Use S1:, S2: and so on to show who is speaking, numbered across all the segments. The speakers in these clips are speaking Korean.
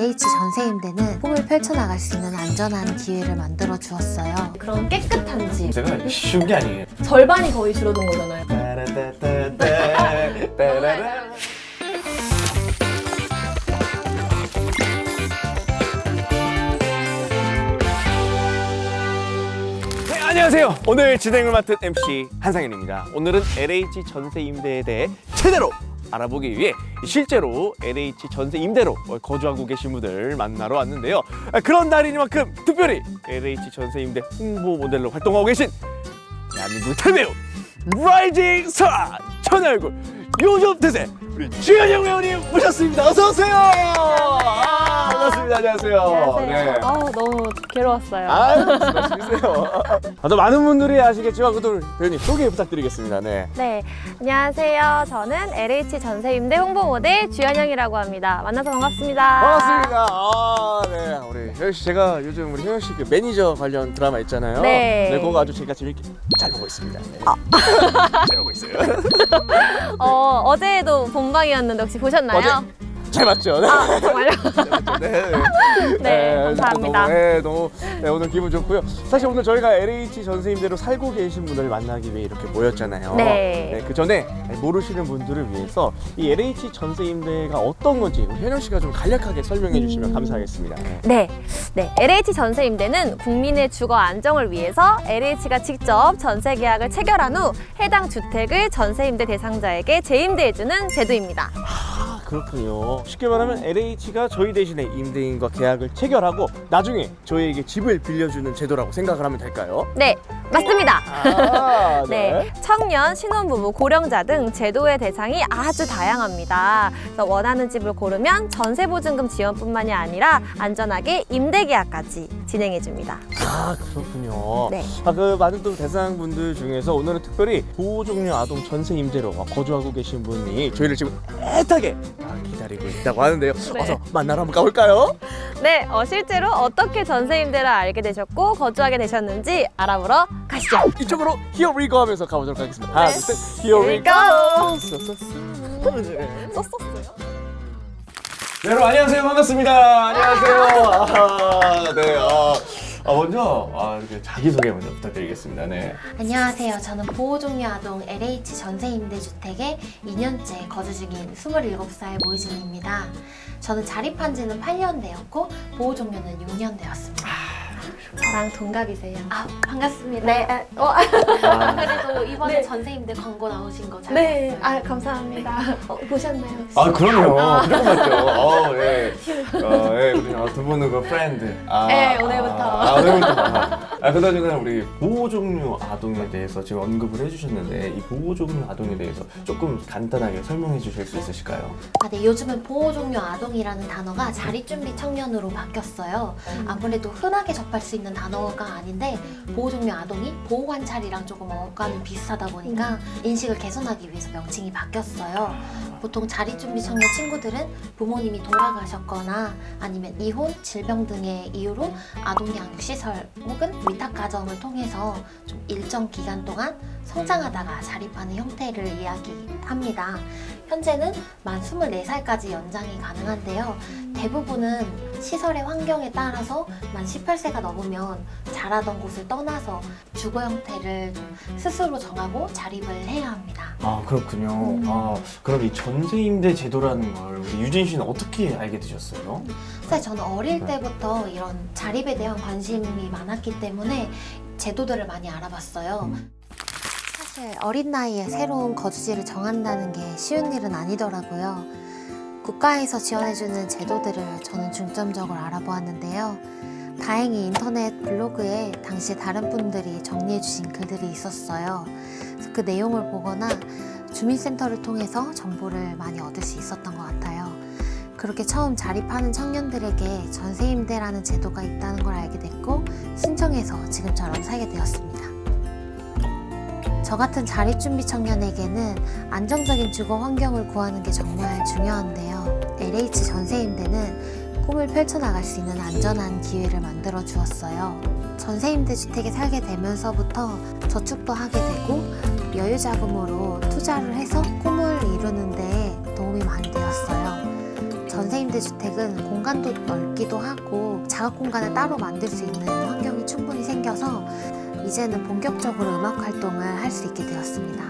S1: LH 전세임대는 꿈을 펼쳐나갈 수 있는 안전한 기회를 만들어 주었어요.
S2: 그런 깨끗한 집
S3: 제가 쉬운 게 아니에요.
S2: 절반이 거의 줄어든 거잖아요.
S3: 따라따따따, 따라라. 네, 안녕하세요. 오늘 진행을 맡은 MC 한상현입니다. 오늘은 LH 전세 임대에 대해 제대로 알아보기 위해 실제로 LH 전세 임대로 거주하고 계신 분들 만나러 왔는데요. 아, 그런 날이니만큼 특별히 LH 전세 임대 홍보 모델로 활동하고 계신 대한민국 탈배우 라이징 스타 천의 얼굴 요즘 대세 우리 주현영 회원님 모셨습니다. 어서 오세요. 아, 반갑습니다. 안녕하세요. 네.
S2: 아우 너무 괴로웠어요.
S3: 아유, 말씀이세요. 아, 또 많은 분들이 아시겠지만 그래도 배우님 소개 부탁드리겠습니다. 네.
S2: 네, 안녕하세요. 저는 LH 전세 임대 홍보 모델 주현영이라고 합니다. 만나서 반갑습니다.
S3: 반갑습니다. 아, 네. 우리 혜영 씨 제가 요즘 우리 혜영 씨그 매니저 관련 드라마 있잖아요.
S2: 네.
S3: 그거 아주 제가 재밌게 잘 보고 있습니다. 네. 잘 보고 있어요.
S2: 어, 어제도 본 방이었는데 혹시 보셨나요?
S3: 잘 봤죠? 네.
S2: 아, 정말요?
S3: 네.
S2: 네, 감사합니다.
S3: 너무, 네, 너무 네, 오늘 기분 좋고요. 사실 오늘 저희가 LH 전세임대로 살고 계신 분들 만나기 위해 이렇게 모였잖아요.
S2: 네.
S3: 그 전에 모르시는 분들을 위해서 이 LH 전세임대가 어떤 건지 우리 현영 씨가 좀 간략하게 설명해 주시면 감사하겠습니다. 네.
S2: 네, 네. LH 전세임대는 국민의 주거 안정을 위해서 LH가 직접 전세 계약을 체결한 후 해당 주택을 전세임대 대상자에게 재임대해주는 제도입니다.
S3: 아 그렇군요. 쉽게 말하면 LH가 저희 대신에 임대인과 계약을 체결하고 나중에 저희에게 집을 빌려주는 제도라고 생각을 하면 될까요?
S2: 네, 맞습니다.
S3: 아,
S2: 네, 청년, 신혼부부, 고령자 등 제도의 대상이 아주 다양합니다. 그래서 원하는 집을 고르면 전세보증금 지원뿐만이 아니라 안전하게 임대 계약까지 진행해 줍니다.
S3: 아 그렇군요.
S2: 네.
S3: 아 그 많은 또 대상분들 중에서 오늘은 특별히 보호 종료 아동 전세 임대로 거주하고 계신 분이 저희를 지금 애타게 아, 기다리고 있다고 하는데요.
S2: 네.
S3: 어서 만나러 한번 가볼까요?
S2: 네, 어, 실제로 어떻게 전세 임대를 알게 되셨고 거주하게 되셨는지 알아보러 가시죠.
S3: 이쪽으로 Here we go 하면서 가보도록 하겠습니다. 하나,
S2: 네.
S3: 둘, 셋. Here we go. 네.
S2: 썼었어요?
S3: 네, 여러분 안녕하세요. 반갑습니다. 안녕하세요. 아, 네. 아, 아, 먼저 아, 이렇게 자기 소개 먼저 부탁드리겠습니다. 네.
S1: 안녕하세요. 저는 보호종료 아동 LH 전세 임대주택에 2년째 거주 중인 27살 모이진입니다. 저는 자립한 지는 8년 되었고 보호종료는 6년 되었습니다.
S2: 저랑 동갑이세요.
S1: 아, 반갑습니다.
S2: 네, 어,
S3: 아,
S1: 그래도 이번에
S2: 네.
S1: 전세임대 광고 나오신 거 잘
S2: 네,
S1: 봤어요.
S2: 아 감사합니다. 어, 보셨나요? 혹시?
S3: 아 그럼요. 그런 거 맞죠. 어, 예. 어, 예. 우리 아, 두 분은 그 프렌드. 아,
S2: 네, 오늘부터.
S3: 아, 오늘부터. 아, 그다음 전에 우리 보호 종류 아동에 대해서 지금 언급을 해주셨는데 이 보호 종류 아동에 대해서 조금 간단하게 설명해 주실 수 있으실까요?
S1: 아, 네, 요즘은 보호종료 아동이라는 단어가 자립 준비 청년으로 바뀌었어요. 아무래도 흔하게 접할 수 있는 단어가 아닌데 보호종료 아동이 보호 관찰이랑 조금 어감이 비슷하다 보니까 인식을 개선하기 위해서 명칭이 바뀌었어요. 보통 자립 준비 청년 친구들은 부모님이 돌아가셨거나 아니면 이혼, 질병 등의 이유로 아동 양육시설 혹은 위탁가정을 통해서 좀 일정 기간 동안 성장하다가 자립하는 형태를 이야기합니다. 현재는 만 24살까지 연장이 가능한데요. 대부분은 시설의 환경에 따라서 만 18세가 넘으면 자라던 곳을 떠나서 주거 형태를 좀 스스로 정하고 자립을 해야 합니다.
S3: 아 그렇군요.
S2: 음.
S3: 아 그럼 이 전세 임대 제도라는 걸 우리 유진 씨는 어떻게 알게 되셨어요?
S1: 사실 저는 어릴 때부터 이런 자립에 대한 관심이 많았기 때문에 제도들을 많이 알아봤어요.
S3: 음.
S1: 사실 어린 나이에 새로운 거주지를 정한다는 게 쉬운 일은 아니더라고요. 국가에서 지원해주는 제도들을 저는 중점적으로 알아보았는데요. 다행히 인터넷 블로그에 당시 다른 분들이 정리해주신 글들이 있었어요. 그 내용을 보거나 주민센터를 통해서 정보를 많이 얻을 수 있었던 것 같아요. 그렇게 처음 자립하는 청년들에게 전세임대라는 제도가 있다는 걸 알게 됐고 신청해서 지금처럼 살게 되었습니다. 저 같은 자립준비 청년에게는 안정적인 주거 환경을 구하는 게 정말 중요한데요. LH 전세임대는 꿈을 펼쳐나갈 수 있는 안전한 기회를 만들어 주었어요. 전세임대 주택에 살게 되면서부터 저축도 하게 되고 여유 자금으로 투자를 해서 꿈을 이루는 데 도움이 많이 되었어요. 전세임대 주택은 공간도 넓기도 하고 작업 공간을 따로 만들 수 있는 환경이 충분히 생겨서 이제는 본격적으로 음악 활동을 할 수 있게 되었습니다.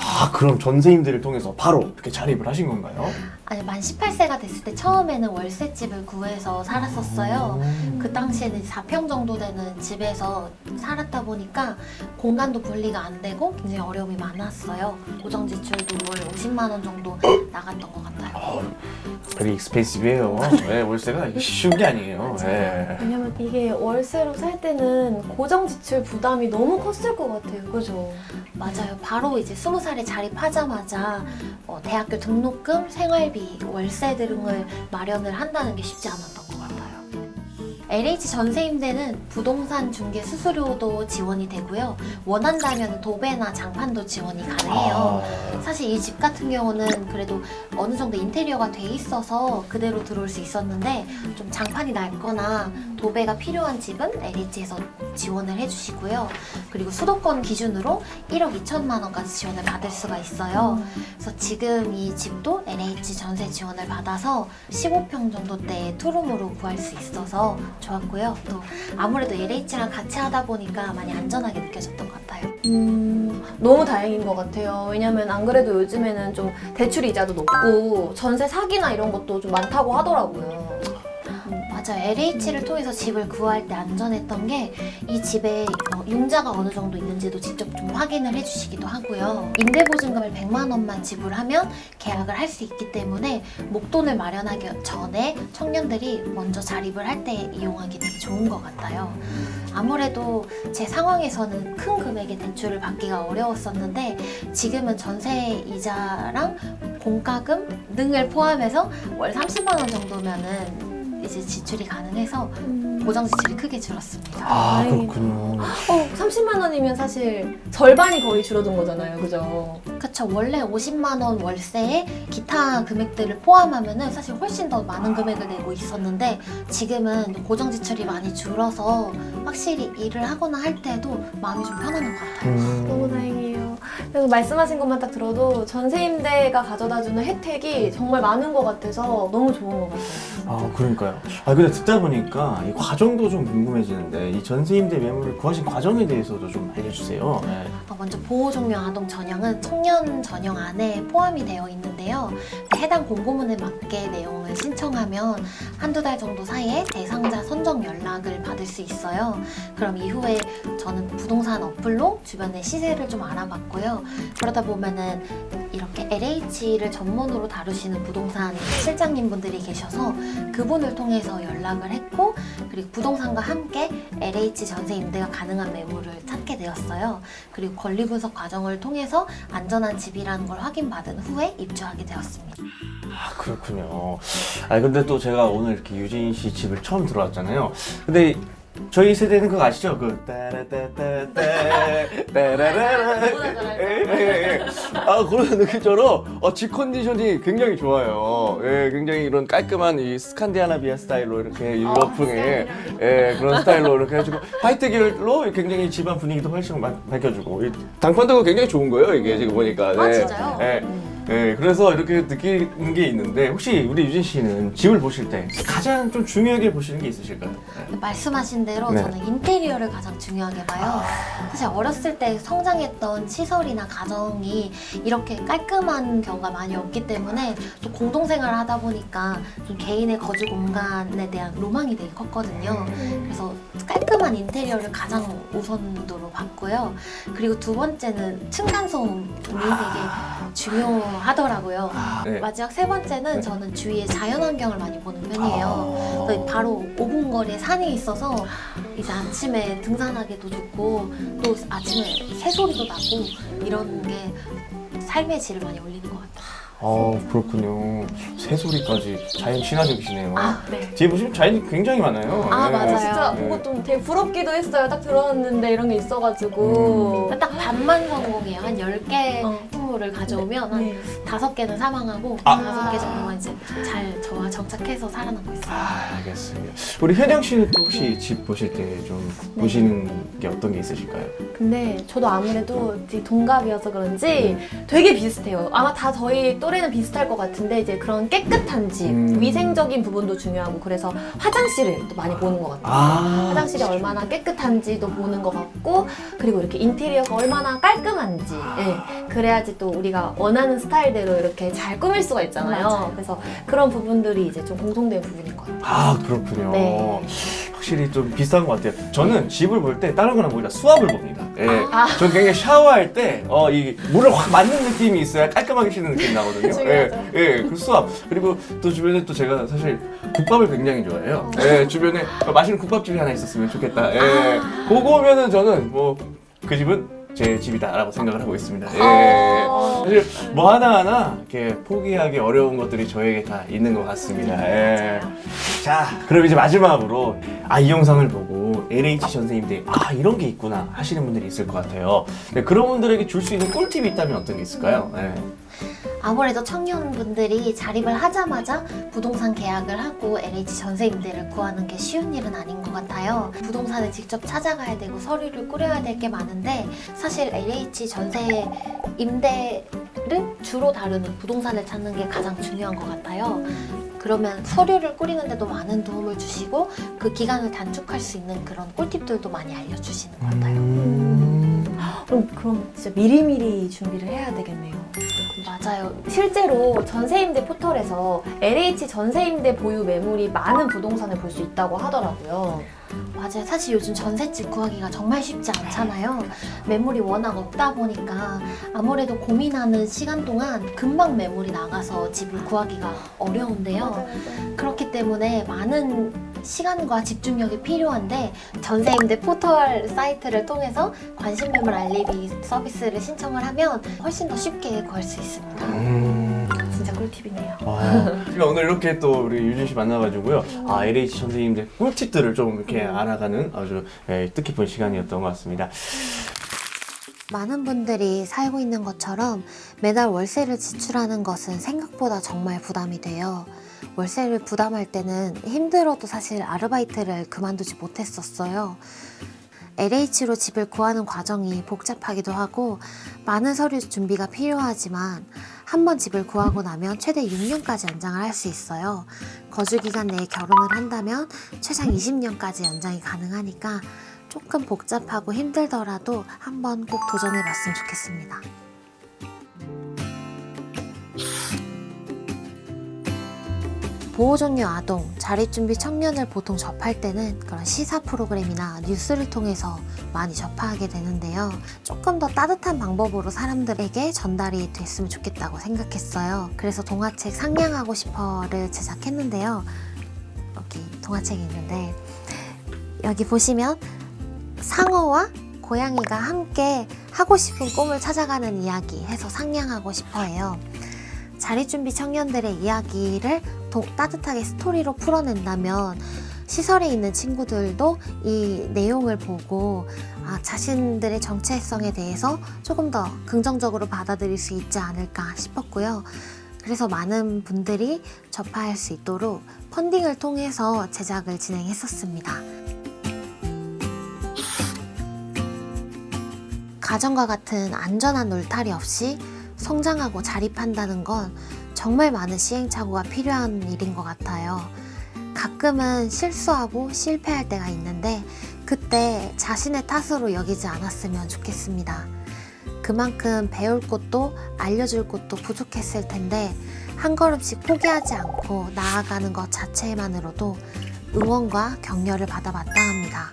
S3: 아 그럼 전세임대를 통해서 바로 이렇게 자립을 하신 건가요?
S1: 아니 만 18세가 됐을 때 처음에는 월세집을 구해서 살았었어요. 그 당시에는 4평 정도 되는 집에서 살았다 보니까 공간도 분리가 안 되고 굉장히 어려움이 많았어요. 고정 지출도 월 50만 원 정도 나갔던 것 같아요.
S3: 아, very expensive해요. 네, 월세가 이게 쉬운 게 아니에요. 네.
S2: 왜냐면 이게 월세로 살 때는 고정 지출 부담이 너무 컸을 것 같아요. 그죠?
S1: 맞아요. 바로 이제 20살에 자립하자마자 어, 대학교 등록금, 생활비, 월세 등을 마련을 한다는 게 쉽지 않았던 것 같아요. LH 전세임대는 부동산 중개 수수료도 지원이 되고요. 원한다면 도배나 장판도 지원이 가능해요.
S3: 아,
S1: 사실 이 집 같은 경우는 그래도 어느 정도 인테리어가 돼 있어서 그대로 들어올 수 있었는데 좀 장판이 낡거나 도배가 필요한 집은 LH에서 지원을 해주시고요. 그리고 수도권 기준으로 1억 2천만 원까지 지원을 받을 수가 있어요. 그래서 지금 이 집도 LH 전세 지원을 받아서 15평 정도대의 투룸으로 구할 수 있어서 좋았고요. 또 아무래도 LH랑 같이 하다 보니까 많이 안전하게 느껴졌던 것 같아요.
S2: 음, 너무 다행인 것 같아요. 왜냐면 안 그래도 요즘에는 좀 대출 이자도 높고 전세 사기나 이런 것도 좀 많다고 하더라고요.
S1: 맞아요. LH를 통해서 집을 구할 때 안전했던 게 이 집에 어, 융자가 어느 정도 있는지도 직접 좀 확인을 해주시기도 하고요. 임대보증금을 100만 원만 지불하면 계약을 할 수 있기 때문에 목돈을 마련하기 전에 청년들이 먼저 자립을 할 때 이용하기 되게 좋은 것 같아요. 아무래도 제 상황에서는 큰 금액의 대출을 받기가 어려웠었는데 지금은 전세 이자랑 공과금 등을 포함해서 월 30만 원 정도면은 이제 지출이 가능해서 고정 지출이 크게 줄었습니다.
S3: 아
S2: 다행이다.
S3: 그렇군요.
S2: 어, 30만 원이면 사실 절반이 거의 줄어든 거잖아요. 그죠?
S1: 그쵸 원래 50만 원 월세에 기타 금액들을 포함하면은 사실 훨씬 더 많은 금액을 내고 있었는데 지금은 고정 지출이 많이 줄어서 확실히 일을 하거나 할 때도 마음이 좀 편안한 것 같아요.
S3: 음.
S2: 너무 다행이에요. 그래서 말씀하신 것만 딱 들어도 전세임대가 가져다주는 혜택이 정말 많은 것 같아서 너무 좋은 것 같아요.
S3: 아 그러니까요. 아 근데 듣다 보니까 이 과정도 좀 궁금해지는데 이 전세임대 매물을 구하신 과정에 대해서도 좀 알려주세요. 네.
S1: 어, 먼저 보호종료 아동 전형은 청년 전형 안에 포함이 되어 있는데요. 해당 공고문에 맞게 내용을 신청하면 한두 달 정도 사이에 대상자 선정 연락을 받을 수 있어요. 그럼 이후에 저는 부동산 어플로 주변의 시세를 좀 알아봤고요. 그러다 보면은 이렇게 LH를 전문으로 다루시는 부동산 실장님 분들이 계셔서 그분을 통해서 연락을 했고 그리고 부동산과 함께 LH 전세 임대가 가능한 매물을 찾게 되었어요. 그리고 권리 분석 과정을 통해서 안전한 집이라는 걸 확인받은 후에 입주하게 되었습니다.
S3: 아 그렇군요. 아 근데 또 제가 오늘 이렇게 유진 씨 집을 처음 들어왔잖아요. 근데 저희 세대는 그거 아시죠? 그 따라따따따 따라라라 예, 예, 예. 아 그런 느낌처럼 어, 집 컨디션이 굉장히 좋아요. 예, 굉장히 이런 깔끔한 이 스칸디아나비아 스타일로 이렇게 유럽풍의 예, 그런 스타일로 이렇게 해주고 화이트 계열로 굉장히 집안 분위기도 훨씬 마- 밝혀주고 이 장판도 굉장히 좋은 거예요 이게 지금 보니까.
S1: 아,
S3: 네.
S1: 진짜요?
S3: 예. 네, 그래서 이렇게 느끼는 게 있는데 혹시 우리 유진 씨는 집을 보실 때 가장 좀 중요하게 보시는 게 있으실까요? 네.
S1: 말씀하신 대로
S3: 네.
S1: 저는 인테리어를 가장 중요하게 봐요. 사실 어렸을 때 성장했던 시설이나 가정이 이렇게 깔끔한 경우가 많이 없기 때문에 또 공동생활을 하다 보니까 좀 개인의 거주 공간에 대한 로망이 되게 컸거든요. 그래서 깔끔한 인테리어를 가장 우선도로 봤고요. 그리고 두 번째는 층간소음이 되게 중요 하더라고요.
S3: 네.
S1: 마지막 세 번째는
S3: 네.
S1: 저는 주위의 자연환경을 많이 보는 편이에요. 그래서
S3: 아.
S1: 바로 5분 거리에 산이 있어서 이제 아침에 등산하기도 좋고 또 아침에 새소리도 나고 이런 게 삶의 질을 많이 올리는 것 같아요.
S3: 아 그렇군요. 새소리까지 자연 친화적이시네요.
S1: 아, 네.
S3: 뒤에 보시면 자연이 굉장히 많아요.
S1: 아, 맞아요.
S2: 진짜
S3: 네.
S2: 뭔가 좀 되게 부럽기도 했어요. 딱 들어왔는데 이런 게 있어가지고.
S3: 음.
S1: 딱 반만 성공이에요. 한 10개
S2: 어.
S1: 뭐 친구를 가져오면 한
S2: 네.
S1: 다섯 개는 사망하고
S3: 아.
S1: 다섯 개 정도만 이제 잘 저와 정착해서 살아남고 있어요.
S3: 아, 알겠습니다. 우리 현영 씨는 또 혹시 집 보실 때 좀
S2: 네.
S3: 보시는 게 어떤 게 있으실까요?
S2: 근데 저도 아무래도 이제 동갑이어서 그런지 되게 비슷해요. 아마 다 저희 또래는 비슷할 것 같은데 이제 그런 깨끗한 집,
S3: 음.
S2: 위생적인 부분도 중요하고 그래서 화장실을 또 많이 보는 것 같아요.
S3: 아,
S2: 화장실이 얼마나 깨끗한지도 보는 것 같고 그리고 이렇게 인테리어가 얼마나 깔끔한지 예, 그래야지 또 우리가 원하는 스타일대로 이렇게 잘 꾸밀 수가 있잖아요.
S1: 맞아요.
S2: 그래서 그런 부분들이 이제 좀 공통된 부분인 것 같아요.
S3: 아 그렇군요.
S2: 네.
S3: 확실히 좀 비슷한 것 같아요. 저는 집을 볼 때 다른 거랑 보다 수압을 봅니다. 예.
S2: 아.
S3: 저는 굉장히 샤워할 때, 어, 이 물을 확 맞는 느낌이 있어야 깔끔하게 씻는 느낌이 나거든요. 예,
S2: 중요하죠.
S3: 예, 그 수압. 그리고 또 주변에 또 제가 사실 국밥을 굉장히 좋아해요. 예, 주변에 맛있는 국밥집이 하나 있었으면 좋겠다. 예. 그거면은 저는 뭐, 그 집은 제 집이다라고 생각을 하고 있습니다. 예.
S2: 어.
S3: 사실 뭐 하나 하나 이렇게 포기하기 어려운 것들이 저에게 다 있는 것 같습니다. 예. 자, 그럼 이제 마지막으로 아, 이 영상을 보고 LH 전생님들 아, 이런 게 있구나 하시는 분들이 있을 것 같아요. 네, 그런 분들에게 줄 수 있는 꿀팁이 있다면 어떤 게 있을까요? 네.
S1: 아무래도 청년분들이 자립을 하자마자 부동산 계약을 하고 LH 전세 임대를 구하는 게 쉬운 일은 아닌 것 같아요. 부동산을 직접 찾아가야 되고 서류를 꾸려야 될 게 많은데 사실 LH 전세 임대를 주로 다루는 부동산을 찾는 게 가장 중요한 것 같아요. 그러면 서류를 꾸리는데도 많은 도움을 주시고 그 기간을 단축할 수 있는 그런 꿀팁들도 많이 알려주시는 것 같아요.
S3: 음.
S2: 그럼 그럼 진짜 미리미리 준비를 해야 되겠네요.
S1: 맞아요.
S2: 실제로 전세임대 포털에서 LH 전세임대 보유 매물이 많은 부동산을 볼 수 있다고 하더라고요.
S1: 맞아요. 사실 요즘 전셋집 구하기가 정말 쉽지 않잖아요. 매물이 워낙 없다 보니까 아무래도 고민하는 시간 동안 금방 매물이 나가서 집을 구하기가 어려운데요. 그렇기 때문에 많은 시간과 집중력이 필요한데 전세임대 포털 사이트를 통해서 관심 매물 알리비 서비스를 신청을 하면 훨씬 더 쉽게 구할 수 있습니다.
S3: 음.
S2: 진짜 꿀팁이네요.
S3: 아, 제가 오늘 이렇게 또 우리 유진 씨 만나가지고요. 아, LH 선생님들 꿀팁들을 좀 이렇게 알아가는 아주 예, 뜻깊은 시간이었던 것 같습니다.
S1: 많은 분들이 살고 있는 것처럼 매달 월세를 지출하는 것은 생각보다 정말 부담이 돼요. 월세를 부담할 때는 힘들어도 사실 아르바이트를 그만두지 못했었어요. LH로 집을 구하는 과정이 복잡하기도 하고 많은 서류 준비가 필요하지만 한 번 집을 구하고 나면 최대 6년까지 연장을 할 수 있어요. 거주 기간 내에 결혼을 한다면 최장 20년까지 연장이 가능하니까 조금 복잡하고 힘들더라도 한번 꼭 도전해 봤으면 좋겠습니다. 보호종료 아동, 자립준비 청년을 보통 접할 때는 그런 시사 프로그램이나 뉴스를 통해서 많이 접하게 되는데요. 조금 더 따뜻한 방법으로 사람들에게 전달이 됐으면 좋겠다고 생각했어요. 그래서 동화책 상냥하고 싶어를 제작했는데요. 여기 동화책이 있는데 여기 보시면 상어와 고양이가 함께 하고 싶은 꿈을 찾아가는 이야기 해서 상냥하고 싶어해요. 자립준비 청년들의 이야기를 더 따뜻하게 스토리로 풀어낸다면 시설에 있는 친구들도 이 내용을 보고 아, 자신들의 정체성에 대해서 조금 더 긍정적으로 받아들일 수 있지 않을까 싶었고요. 그래서 많은 분들이 접할 수 있도록 펀딩을 통해서 제작을 진행했었습니다. 가정과 같은 안전한 울타리 없이 성장하고 자립한다는 건 정말 많은 시행착오가 필요한 일인 것 같아요. 가끔은 실수하고 실패할 때가 있는데 그때 자신의 탓으로 여기지 않았으면 좋겠습니다. 그만큼 배울 것도 알려줄 것도 부족했을 텐데 한 걸음씩 포기하지 않고 나아가는 것 자체만으로도 응원과 격려를 받아 마땅합니다.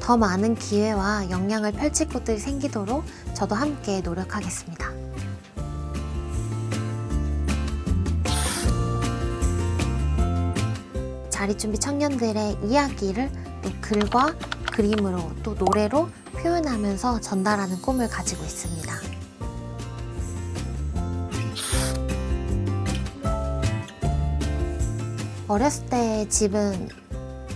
S1: 더 많은 기회와 역량을 펼칠 곳들이 생기도록 저도 함께 노력하겠습니다. 자립준비 청년들의 이야기를 또 글과 그림으로 또 노래로 표현하면서 전달하는 꿈을 가지고 있습니다. 어렸을 때 집은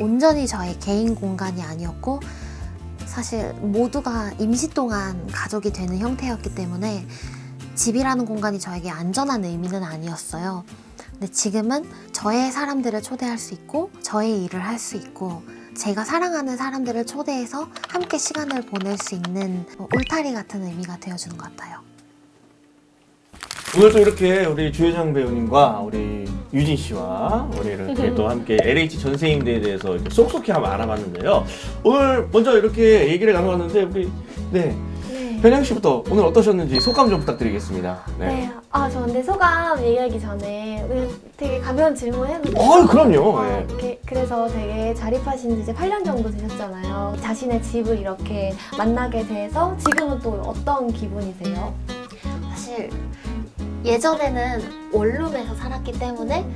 S1: 온전히 저의 개인 공간이 아니었고 사실 모두가 임시 동안 가족이 되는 형태였기 때문에 집이라는 공간이 저에게 안전한 의미는 아니었어요. 근데 지금은 저의 사람들을 초대할 수 있고 저의 일을 할 수 있고 제가 사랑하는 사람들을 초대해서 함께 시간을 보낼 수 있는 뭐 울타리 같은 의미가 되어주는 것 같아요.
S3: 오늘 또 이렇게 우리 주혜정 배우님과 우리 유진 씨와 우리 이렇게 또 함께 LH 전세임대에 대해서 이렇게 쏙쏙히 한번 알아봤는데요. 오늘 먼저 이렇게 얘기를 나눠봤는데 우리 네
S2: 네.
S3: 현영 씨부터 오늘 어떠셨는지 소감 좀 부탁드리겠습니다. 네.
S2: 네. 아, 저 근데 소감 얘기하기 전에 그냥 되게 가벼운 질문 해도 돼요?
S3: 어, 그럼요.
S2: 어,
S3: 네.
S2: 이렇게 그래서 되게 자립하신 지 이제 8년 정도 되셨잖아요. 자신의 집을 이렇게 만나게 돼서 지금은 또 어떤 기분이세요?
S1: 사실 예전에는 원룸에서 살았기 때문에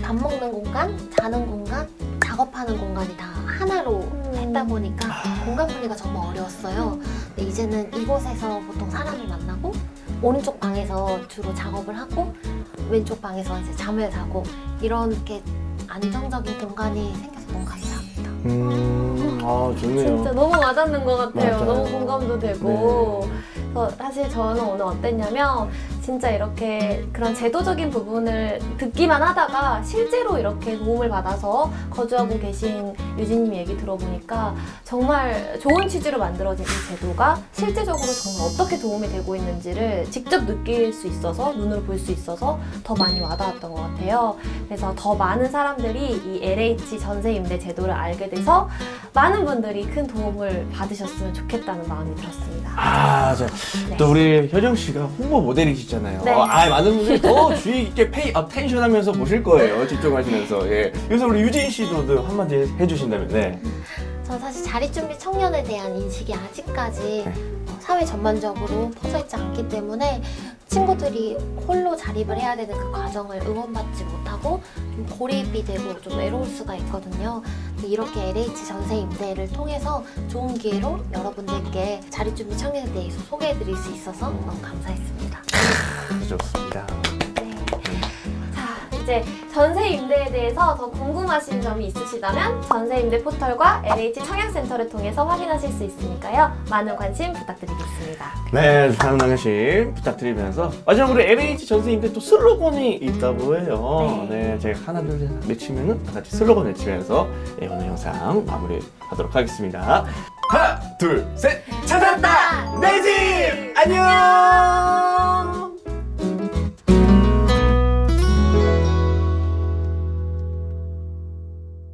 S1: 밥 먹는 공간, 자는 공간, 작업하는 공간이 다 하나로 했다 보니까 공간 분리가 정말 어려웠어요. 근데 이제는 이곳에서 보통 사람을 만나고 오른쪽 방에서 주로 작업을 하고 왼쪽 방에서 이제 잠을 자고 이렇게 안정적인 공간이 생겨서 너무 감사합니다.
S3: 음, 아 좋네요.
S2: 진짜 너무 와닿는 것 같아요.
S3: 맞아요.
S2: 너무 공감도 되고. 그래서 사실 저는 오늘 어땠냐면 진짜 이렇게 그런 제도적인 부분을 듣기만 하다가 실제로 이렇게 도움을 받아서 거주하고 계신 유진님 얘기 들어보니까 정말 좋은 취지로 만들어진 이 제도가 실제적으로 정말 어떻게 도움이 되고 있는지를 직접 느낄 수 있어서 눈으로 볼 수 있어서 더 많이 와닿았던 것 같아요. 그래서 더 많은 사람들이 이 LH 전세 임대 제도를 알게 돼서 많은 분들이 큰 도움을 받으셨으면 좋겠다는 마음이 들었습니다.
S3: 아, 자,
S2: 네.
S3: 또 우리 효정 씨가 홍보 모델이시 잖아요.
S2: 네.
S3: 아, 많은 분들이 더 주의 깊게 페이 어텐션 하면서 보실 거예요. 집중하시면서. 예. 그래서 우리 유진 씨도 또 한마디 해주신다면, 네.
S1: 전 사실 자립준비 청년에 대한 인식이 아직까지
S3: 네.
S1: 어, 사회 전반적으로 퍼져 있지 않기 때문에 친구들이 홀로 자립을 해야 되는 그 과정을 응원받지 못하고 좀 고립이 되고 좀 외로울 수가 있거든요. 근데 이렇게 LH 전세 임대를 통해서 좋은 기회로 여러분들께 자립준비 청년에 대해서 소개해드릴 수 있어서 너무 감사했습니다.
S3: 좋습니다.
S2: 네. 자, 이제 전세 임대에 대해서 더 궁금하신 점이 있으시다면 전세 임대 포털과 LH 청약센터를 통해서 확인하실 수 있으니까요. 많은 관심 부탁드리겠습니다.
S3: 네, 사랑 관심 부탁드리면서 마지막으로 LH 전세 임대 또 슬로건이 있다고 해요. 네, 제가 하나 둘 셋 외치면은 다 같이 슬로건 외치면서 네, 오늘 영상 마무리하도록 하겠습니다. 하나, 둘, 셋, 찾았다 내 집. 안녕.